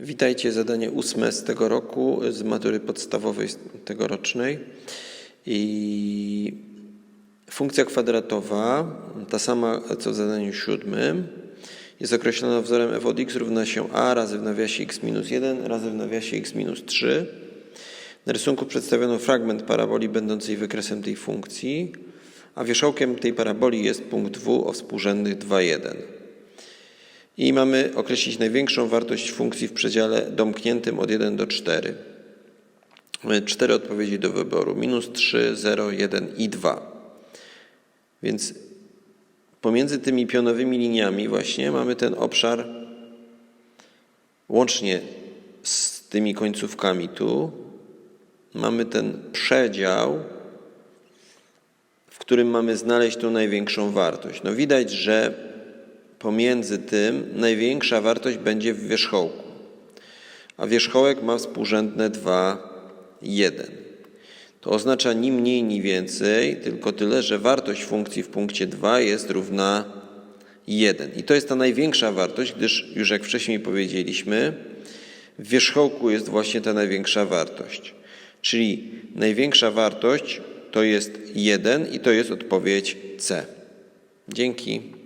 Witajcie, zadanie ósme z tego roku, z matury podstawowej tegorocznej. I funkcja kwadratowa, ta sama co w zadaniu siódmym, jest określona wzorem f od x równa się a razy w nawiasie x minus 1 razy w nawiasie x minus 3. Na rysunku przedstawiono fragment paraboli będącej wykresem tej funkcji, a wierzchołkiem tej paraboli jest punkt w o współrzędnych 2, 1. I mamy określić największą wartość funkcji w przedziale domkniętym od 1 do 4. Mamy cztery odpowiedzi do wyboru: minus 3, 0, 1 i 2. Więc pomiędzy tymi pionowymi liniami właśnie mamy ten obszar łącznie z tymi końcówkami tu. Mamy ten przedział, w którym mamy znaleźć tą największą wartość. No widać, że pomiędzy tym największa wartość będzie w wierzchołku, a wierzchołek ma współrzędne 2, 1. To oznacza ni mniej, ni więcej, tylko tyle, że wartość funkcji w punkcie 2 jest równa 1. I to jest ta największa wartość, gdyż już jak wcześniej powiedzieliśmy, w wierzchołku jest właśnie ta największa wartość. Czyli największa wartość to jest 1 i to jest odpowiedź C. Dzięki.